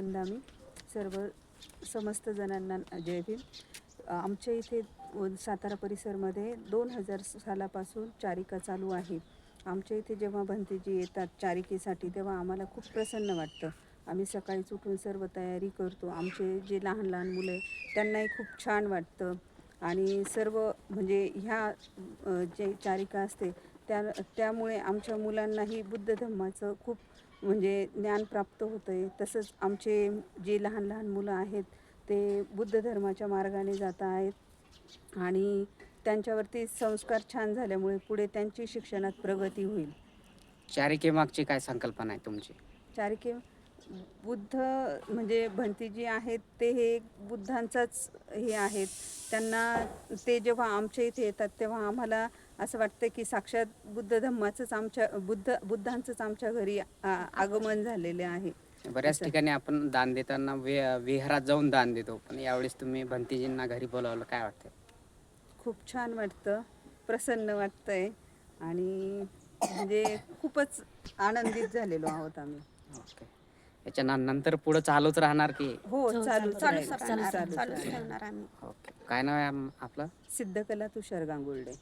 वंदामी सर्व समस्त जणांना जय भीम. आमच्या इथे सातारा परिसरमध्ये दोन हजार सालापासून चारिका चालू आहे. आमच्या इथे जेव्हा भंतीजी येतात चारिकेसाठी तेव्हा आम्हाला खूप प्रसन्न वाटतं. आम्ही सकाळीच उठून सर्व तयारी करतो. आमचे जे लहान लहान मुलं त्यांनाही खूप छान वाटतं. आणि सर्व म्हणजे ह्या जे चारिका असते त्या त्यामुळे आमच्या मुलांनाही बुद्ध धम्माचं खूप म्हणजे ज्ञान प्राप्त होतं आहे तसंच आमचे जे लहान लहान मुलं आहेत ते बुद्ध धर्माच्या मार्गाने जात आहेत. आणि त्यांच्यावरती संस्कार छान झाल्यामुळे पुढे त्यांची शिक्षणात प्रगती होईल. चारिके मागची काय संकल्पना आहे तुमची? चारिके बुद्ध म्हणजे भंती जी आहेत ते हे बुद्धांचाच हे आहेत. त्यांना ते जेव्हा आमच्या इथे येतात तेव्हा आम्हाला असं वाटतं की साक्षात बुद्ध धम्माचंच आमच्या बुद्ध बुद्धांचंच आमच्या घरी आगमन झालेले आहे. बऱ्याच. ठिकाणी आपण दान देताना वि विहारात जाऊन दान देतो पण यावेळेस तुम्ही भंतीजींना घरी बोलावलं काय वाटतं खूप छान वाटतं प्रसन्न वाटतंय आणि म्हणजे खूपच आनंदित झालेलो आहोत आम्ही. ओके. याच्या नं- नंतर पुढं चालूच राहणार की हो चालू चालू चालू चालू ठेवणार आम्ही काय नाव आहे आम- आपलं सिद्धकला तुषार गांगुर्डे